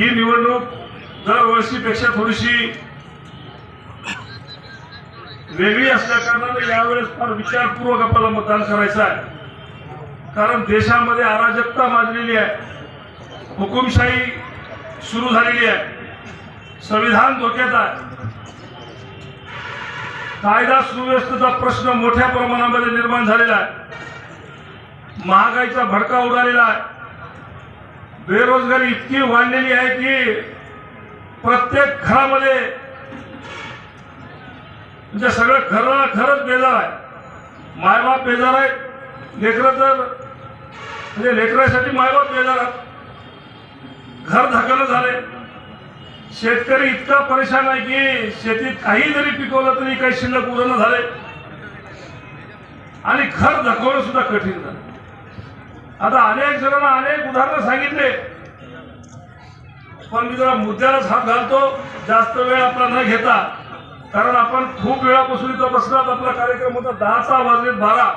ही निवडणूक दरवर्षीपेक्षा थोडीशी वेगळी असल्या कारणाने यावेळेस फार विचारपूर्वक आपल्याला मतदान करायचं आहे. कारण देशामध्ये अराजकता माजलेली आहे. हुकुमशाही सुरू झालेली आहे. संविधान धोक्यात आहे. कायदा सुव्यवस्थेचा प्रश्न मोठ्या प्रमाणामध्ये निर्माण झालेला आहे. महागाईचा भडका उडालेला आहे. बेरोजगारी इतकी वाढलेली आहे की प्रत्येक घरामध्ये म्हणजे सगळं खरं खरंच बेजार आहे. मायबाप बेजार आहे. लेकरं तर म्हणजे लेकरासाठी मायबाप बेजार घर धकलं झाले शेतकरी इतका परेशान आहे की शेतीत काही जरी पिकवलं तरी काही शिल्लक उरणं झाले आणि घर धकवणं सुद्धा कठीण झालं आता अनेक जणांना अनेक उदाहरणं सांगितले. पण मी जरा मुद्द्यालाच हात घालतो जास्त वेळ आपला न घेता. कारण आपण खूप वेळापासून इथं बसलात आपला कार्यक्रम होता दहाचा वाजलेत बारा.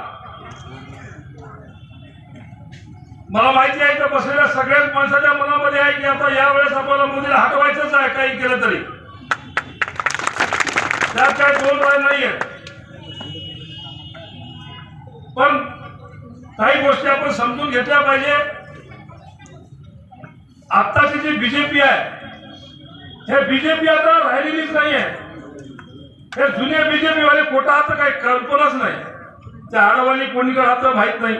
मला माहिती आहे तर बसलेल्या सगळ्याच माणसाच्या मनामध्ये आहे की आता यावेळेस आपल्याला मोदीला हटवायचंच आहे काही केलं तरी. त्यात काही दोन राय नाहीये पण काही गोष्टी आपण समजून घेतल्या पाहिजे. आत्ताची जी बीजेपी आहे हे बीजेपी आता राहिलेलीच नाही आहे हे जुन्या बीजेपी वाले कोटा आता काही कल्पनाच नाही. त्या आडवाली कोणीकडे आता माहीत नाही.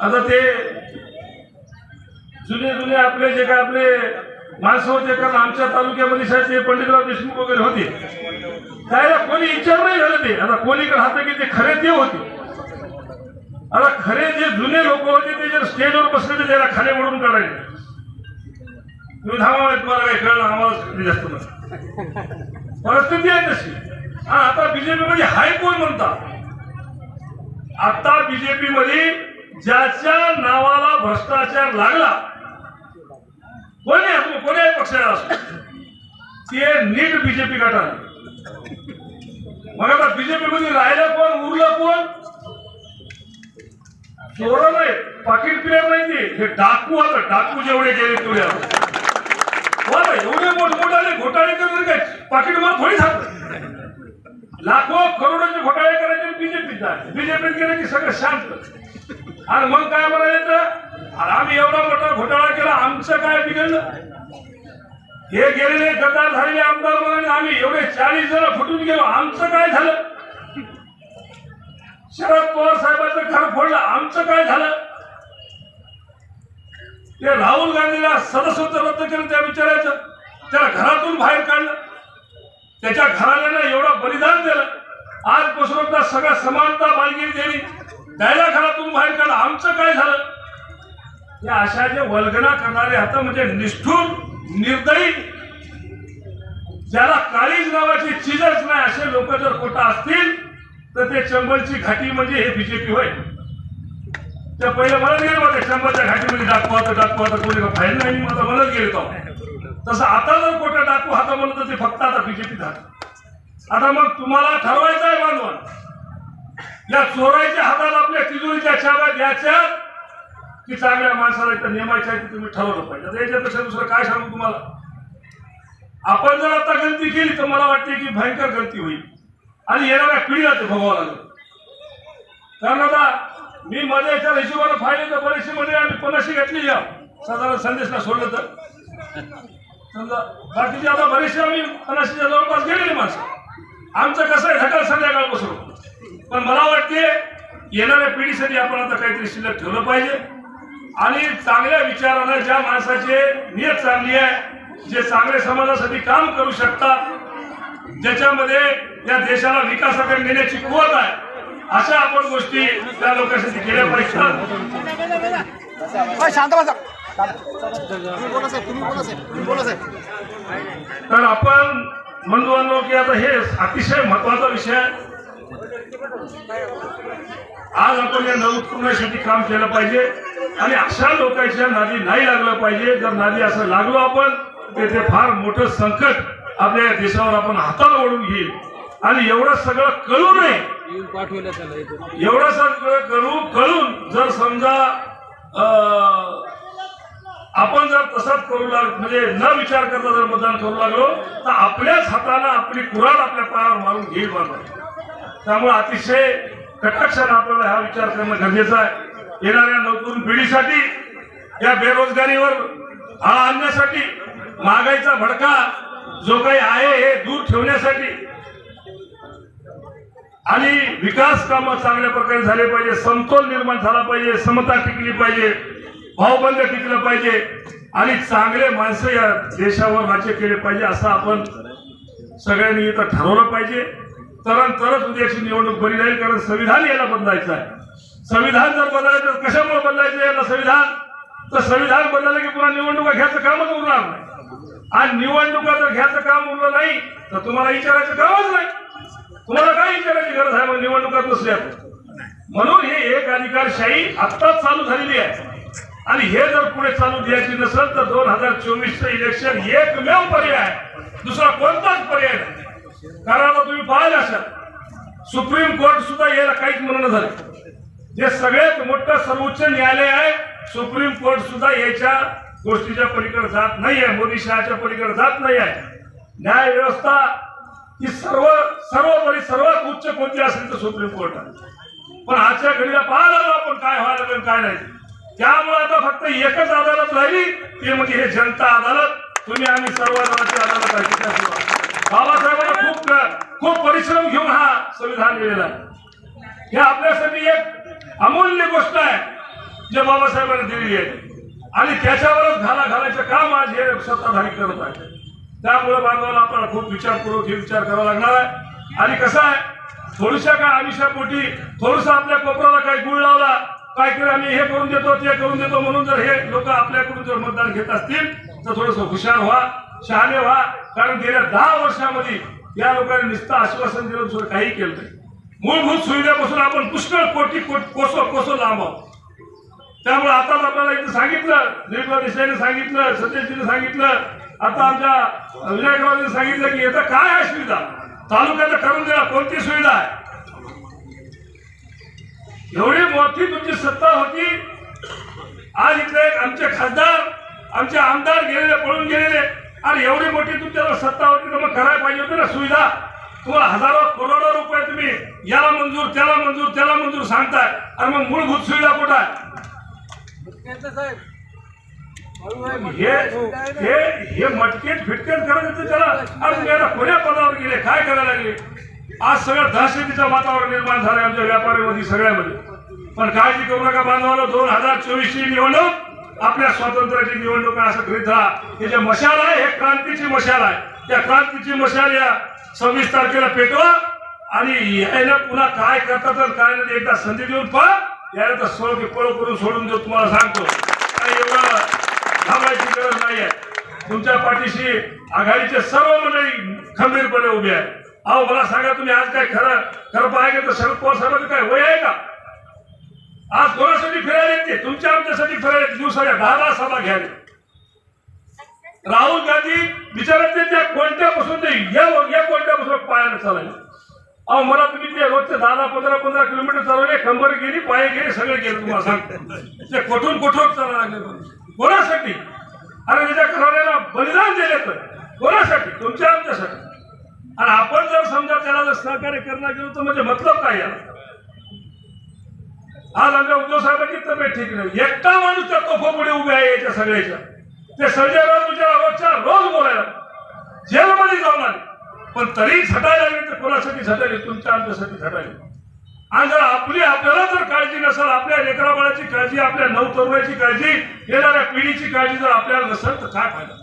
आता ते जुने जुने आपले जे काय आपले माणसं होते कारण आमच्या तालुक्यामध्ये साहेब ते पंडितराव देशमुख वगैरे होते. त्याला कोणी विचार नाही झालं ते. आता कोणीकडे हात की ते खरे ते होते. आता खरे जे जुने लोक होते ते जर स्टेजवर बसले तर त्याला खाली म्हणून काढायचे. तुम्ही थांबा तुम्हाला काही कळलं आम्हाला जास्त नसतं. परिस्थिती आहे तशी. हा आता बीजेपी मध्ये हाय कोण म्हणतात? आता बीजेपी मध्ये ज्याच्या नावाला भ्रष्टाचार लागला कोणी असो कोणी पक्षाला असो ते नीट बीजेपी गटाने मग आता बीजेपी मध्ये राहिलं कोण उरलं कोण? चोर नाही पाकिट प्लेअर नाही ते हे डाकू आता डाकू जेवढे गेले तेवढे एवढे मोठमोठाले घोटाळे करून काय? पाकिट मला थोडी सांगत लाखो करोडोचे घोटाळे करायचे बीजेपीचा बीजेपीत गेले की सगळं शांत. आणि मग काय म्हणाले तर अरे आम्ही एवढा मोठा घोटाळा केला आमचं काय बिघडलं? हे गेलेले गद्दार झालेले आमदार म्हणाले आम्ही एवढे चाळीस जण फुटून गेलो आमचं काय झालं? शरद पवार साहेबांचं घर फोडलं. आमचं काय झालं? ते राहुल गांधीला सदस्यत्व रद्द केलं त्या विचारायचं त्याला घरातून बाहेर काढलं. त्याच्या घराण्यानं एवढं बलिदान दिलं. आजपासून आता सगळ्या समानता बालगिरी दिली त्याला घरातून बाहेर काढलं. आमचं काय झालं? या अशा जे वल्गना करणारे आता म्हणजे निष्ठूर निर्दयी ज्याला काळीज नावाची चीजच नाही असे लोक जर खोटा असतील तर ते चंबलची घाटी म्हणजे हे बीजेपी होय. त्या पहिले म्हणत गेलं होते चंबलच्या घाटीमध्ये दाखवा तर दाखवा तर कोणी बाहेर नाही माझा म्हणत गेले तो. तसं आता जर कोटा टाकू हाता म्हणलं तर ते फक्त आता बीजेपी झालं. आता मग तुम्हाला ठरवायचं आहे बांधवान. या चोराच्या हातात आपल्या तिजोरीच्या चाव्या घ्यायच्या की चांगल्या माणसाला इथं नेमायच्या आहे ते तुम्ही ठरवलं पाहिजे. आता याच्यापेक्षा दुसरं काय सांगू तुम्हाला? आपण जर आता गलती केली तर मला वाटते की भयंकर गलती होईल. आणि येणाऱ्या पिढीला ते भोगावं कारण आता मी माझ्या याच्या हिशोबाने फायदे तर परीक्षेमध्ये आम्ही पन्नाशी घेतली या. साधारण संदेशला सोडलं तर. समजा बाकीचे आता बरेचसे आम्ही पन्नाशीच्या जवळपास गेलेले माणसं. आमचं कसं आहे ढकाल संध्याकाळपासून. पण मला वाटते येणाऱ्या पिढीसाठी आपण आता काहीतरी शिल्लक ठेवलं पाहिजे. आणि चांगल्या विचारानं ज्या माणसाचे नियत चांगली आहे जे चांगले समाजासाठी काम करू शकतात ज्याच्यामध्ये या देशाला विकासाकडे नेण्याची कुवत आहे अशा आपण गोष्टी त्या लोकांसाठी केल्या. शांत बसा. साहेब तर आपण आणलो की आता हे अतिशय महत्त्वाचा विषय आहे. आज आपण या नवोत्कर्णासाठी काम केलं पाहिजे आणि अशा लोकांच्या नादी नाही लागलं पाहिजे. जर नादी असं लागलो आपण तर ते फार मोठं संकट. आपल्या देशावर आपण हाताला ओढून घेईल. आणि एवढं सगळं कळू नये. एवढं सगळं करू कळून जर समजा आपण जर तसाच करू लाग म्हणजे न विचार करता जर मतदान करू लागलो तर आपल्याच हाताला आपली कुराड आपल्या पायावर मारून घेईल बरोबर त्यामुळे अतिशय कटाक्षाने आपल्याला हा विचार करणं गरजेचं आहे. येणाऱ्या नवतरुण पिढीसाठी या बेरोजगारीवर हा आणण्यासाठी महागाईचा भडका जो काही आहे हे दूर ठेवण्यासाठी आणि विकास कामं चांगल्या प्रकारे झाले पाहिजे समतोल निर्माण झाला पाहिजे समता टिकली पाहिजे भावबंद टिकलं पाहिजे आणि चांगले माणसं या देशावर राज्य केले पाहिजे असं आपण सगळ्यांनी इथं ठरवलं पाहिजे. तर तरच उद्याची निवडणूक बरी राहील कारण संविधान याला बदलायचं आहे. संविधान जर बदलायचं कशामुळे बदलायचं याला संविधान? तर संविधान बदलायला की पुन्हा निवडणुका घ्यायचं कामच उरणार नाही. आज निवडणुका जर घ्यायचं काम उरलं नाही तर तुम्हाला विचारायचं कामच नाही. तुम्हाला काय विचारायची गरज आहे? मग निवडणुकात नसल्या म्हणून हे एक अधिकारशाही आत्ताच चालू झालेली आहे. आणि हे जर पुढे चालू द्यायची नसेल तर दोन हजार चोवीसचं इलेक्शन एकमेव पर्याय आहे. दुसरा कोणताच पर्याय नाही. कारण तुम्ही पाहिलं असाल. सुप्रीम कोर्ट सुद्धा याला काहीच म्हणणं झालं जे सगळ्यात मोठं सर्वोच्च न्यायालय आहे सुप्रीम कोर्ट सुद्धा याच्या गोष्टीच्या पलीकडे जात नाही आहे मोदी शहाच्या पलीकडे जात नाही आहे न्याय व्यवस्था ही सर्व सर्वपरी सर्वात उच्च कोणती असेल तर सुप्रीम कोर्ट आहे. पण आजच्या घडीला पाहायला लागलो आपण काय व्हायला लागलं काय नाही. त्यामुळे आता फक्त एकच अदालत राहिली ते म्हणजे हे जनता अदालत. तुम्ही आम्ही सर्व अदालतची अदालत आहे बाबासाहेबांना खूप खूप परिश्रम घेऊन हा संविधान दिलेला आहे. हे आपल्यासाठी एक अमूल्य गोष्ट आहे जे बाबासाहेबांनी दिलेली आहे. आणि त्याच्यावरच घाला घालायचं काम आज हे सत्ताधारी करत आहे त्यामुळे बांधवांना आपल्याला खूप विचारपूर्वक हे विचार करावा लागणार आहे. आणि कसं आहे? थोडशा काय आमिषा पोटी थोडस आपल्या कोपऱ्याला काही गुळ लावला काहीतरी आम्ही हे करून देतो ते करून देतो म्हणून जर हे लोक आपल्याकडून जर मतदान घेत असतील तर थोडस हुशार व्हा शहाणे व्हा. कारण गेल्या दहा वर्षामध्ये या लोकांनी नुसतं आश्वासन दिलं दुसरं काही केलं नाही. मूलभूत सुविधेपासून आपण पुष्कळ कोटी कोसो कोसो लांब आहोत. त्यामुळे आताच आपल्याला इथं सांगितलं निर्मला देसाईने सांगितलं सतीशजीने सांगितलं आता आमच्या विनायकरावांनी सांगितलं की येतं काय आहे सुविधा? तालुक्यात करून द्या कोणती सुविधा आहे? एवढी मोठी तुमची सत्ता होती. आज इथले आमचे खासदार आमचे आमदार गेलेले पळून गेलेले. आणि एवढी मोठी तुमच्यावर सत्ता होती तर मग करायला पाहिजे होती ना सुविधा? तुम्हाला हजारो करोडो रुपये तुम्ही याला मंजूर त्याला मंजूर त्याला मंजूर सांगताय. आणि मग मूलभूत सुविधा कुठं आहे? हे हे हे फिटकेट करत त्याला. तुम्ही आता कोण्या पदावर गेले. काय करायला लागले? आज सगळं दहशतीचं वातावरण निर्माण झालंय आमच्या व्यापाऱ्यामध्ये सगळ्यामध्ये. पण काळजी करू नका बांधवाला. दोन हजार चोवीस ची निवडणूक आपल्या स्वातंत्र्याची निवडणूक असं करीत राहा हे जे मशाल आहे हे क्रांतीची मशाल आहे. त्या क्रांतीची मशाल या सव्वीस तारखेला पेटवा आणि यायला पुन्हा काय करतात काय नाही एकदा संधी देऊन पहा. याला तर सोळ पळ करून सोडून देऊ तुम्हाला सांगतो. काय एवढं थांबायची गरज नाही आहे तुमच्या पाठीशी आघाडीचे सर्व मंडळी खंबीरपणे उभे आहे अहो मला सांगा तुम्ही आज काय खरं खरं पाहिजे तर शरद पवार साहेबांचं काय वय आहे का? आज कोणासाठी फिरायला येते? तुमच्या आमच्यासाठी फिरायला येते. दिवसाच्या दहा सभा घ्यायला राहुल गांधी विचारत त्या कोणत्यापासून ते या कोणत्यापासून पायाला चालायला अहो मला तुम्ही ते रोजचे दहा दहा पंधरा पंधरा किलोमीटर चालवले कंबर गेली पाय गेले सगळे गेले तुम्हाला सांगतो. ते कुठून कुठून चालायला लागले कोणासाठी? अरे त्याच्या घराण्याला बलिदान दिले तर. कोणासाठी? तुमच्या आमच्यासाठी. आणि आपण जर समजा त्याला जर सहकार्य करणार गेलो तर म्हणजे मतलब काय याला आज आमच्या उद्धव साहेबांची तब्येत ठीक नाही. एकटा माणूस त्या तोफापुढे उभे आहे याच्या सगळ्याच्या. ते संजय राऊत बिचारा रोजच्या रोज बोलायला. जेलमध्ये जाऊन आले. पण तरी झटायला लागले तर कोणासाठी झटायले? तुमच्या आमच्यासाठी झटायले. आणि जर आपली आपल्याला जर काळजी नसेल आपल्या लेकराबाळाची काळजी आपल्या नवतरुणाची काळजी येणाऱ्या पिढीची काळजी जर आपल्याला नसेल तर काय फायदा?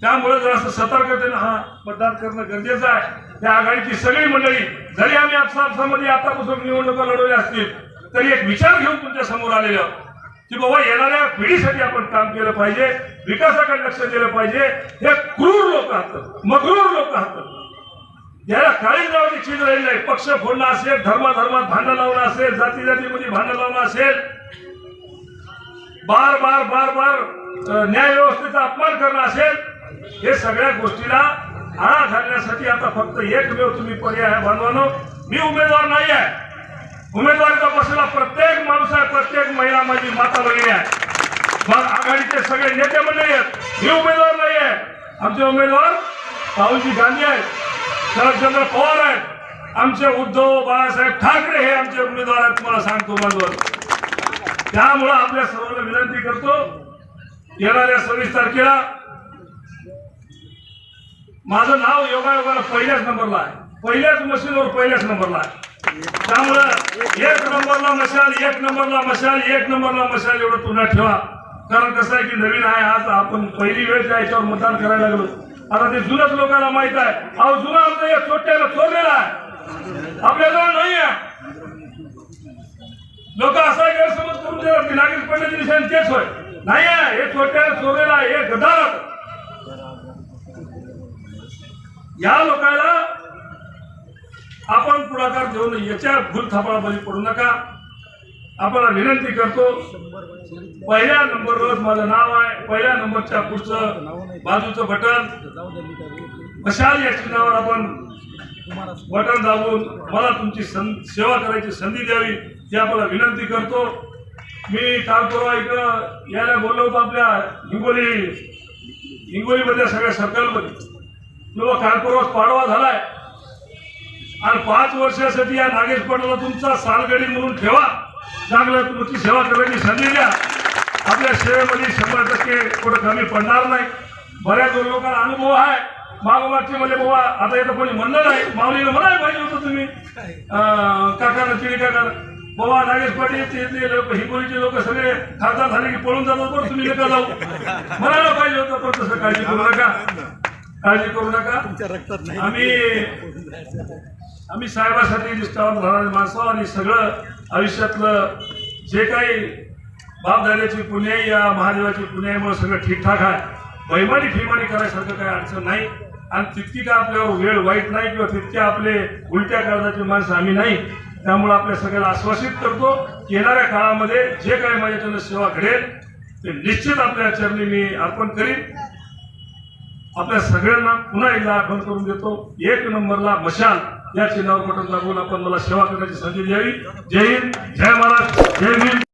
त्यामुळे जर असं सतर्कतेनं हा मतदान करणं गरजेचं आहे. त्या आघाडीची सगळी मंडळी जरी आम्ही आपसापसामध्ये आतापासून निवडणुका लढवल्या असतील तरी एक विचार घेऊन तुमच्यासमोर आलेले आहोत. की बाबा येणाऱ्या पिढीसाठी आपण काम केलं पाहिजे विकासाकडे लक्ष दिलं पाहिजे. हे क्रूर लोक आहात मग्रूर लोक आहात याला काळी नावाची चीज राहिली नाही. पक्ष फोडणं असेल धर्माधर्मात भांडण लावणं असेल जाती जातीमध्ये भांडण लावणं असेल बार बार बार बार न्याय व्यवस्थेचा अपमान करणं असेल हे सगळ्या गोष्टीला आळा घालण्यासाठी आता फक्त एकमेव तुम्ही पर्याय आहे बांधवानो. मी उमेदवार नाही आहे. उमेदवारीचा बसलेला प्रत्येक माणूस आहे प्रत्येक महिला माझी माता भगिनी आहे. मग आघाडीचे सगळे नेते मंडळी आहेत. हे उमेदवार नाही आहे. आमचे उमेदवार राहुलजी गांधी आहेत. शरदचंद्र पवार आहेत. आमचे उद्धव बाळासाहेब ठाकरे हे आमचे उमेदवार आहेत. तुम्हाला सांगतो उमेदवार. त्यामुळं आपल्या सर्वांना विनंती करतो येणाऱ्या सव्वीस तारखेला माझं नाव योगायोगाला पहिल्याच नंबरला आहे. पहिल्याच मशीनवर पहिल्याच नंबरला आहे. त्यामुळं एक नंबरला मशाल एक नंबरला मशाल एक नंबरला मशाल एवढं तुला ठेवा. कारण कसं आहे की नवीन आहे आज आपण पहिली वेळ त्या याच्यावर मतदान करायला लागलो. आता ते जुनच लोकांना माहीत आहे. अहो जुना आमचा एक छोट्याला चोरलेला आहे. आपल्याजवळ नाही आहे लोक असा गैरसमज करून देतात की नागरिक पंडित निशाण तेच होय. नाही आहे हे छोट्याला चोरलेला आहे हे गदार या लोकांना आपण पुढाकार देऊ नये याच्या भूल बळी पडू नका. आपल्याला विनंती करतो पहिल्या नंबरवर माझं नाव आहे. पहिल्या नंबरच्या पुढचं बाजूचं बटन. मशाल या चिन्हावर आपण बटन दाबून मला तुमची सं सेवा करायची संधी द्यावी ही आपल्याला विनंती करतो. मी काल परवा इकडं यायला बोललो होतो आपल्या हिंगोली हिंगोलीमधल्या सगळ्या सर्कलमध्ये किंवा काल परवा पाडवा झालाय. आणि पाच वर्षासाठी या नागेश पाटला तुमचा सालगडी म्हणून ठेवा. चांगलं तुमची सेवा करायची संधी द्या. आपल्या सेवेमध्ये शंभर टक्के कुठं कमी पडणार नाही. बऱ्याच लोकांना अनुभव आहे. मागोमागचे म्हणजे बाबा आता इथं कोणी म्हणलं नाही. माऊलीनं म्हणायला पाहिजे होतं तुम्ही. काकानं चिडी काका बाबा नागेश पाटील लोक हिंगोलीचे लोक सगळे खासदार झाले की पळून जातात बरं तुम्ही नका जाऊ. म्हणायला पाहिजे होतं पण तसं काळजी करू नका. काळजी करू नका. आम्ही आम्ही साहेबासाठी निष्ठावान राहणारे माणसं आणि सगळं आयुष्यातलं जे काही बापदाद्याची पुण्याई या महादेवाची पुण्याईमुळे सगळं ठीकठाक आहे. बैमानी फिमानी करायसारखं काही अडचण नाही. आणि तितकी काय आपल्यावर वेळ वाईट नाही किंवा तितके आपले उलट्या कर्जाची माणसं आम्ही नाही. त्यामुळे आपल्या सगळ्याला आश्वासित करतो की येणाऱ्या काळामध्ये जे काही माझ्याच्यानं सेवा घडेल ते निश्चित आपल्या चरणी मी अर्पण करीन. आपल्या सगळ्यांना पुन्हा एकदा आठवण करून देतो. एक नंबरला मशाल. या शिलावर बटन लागून आपण मला सेवा करण्याची संधी द्यावी जय हिंद जय महाराज जय हिंद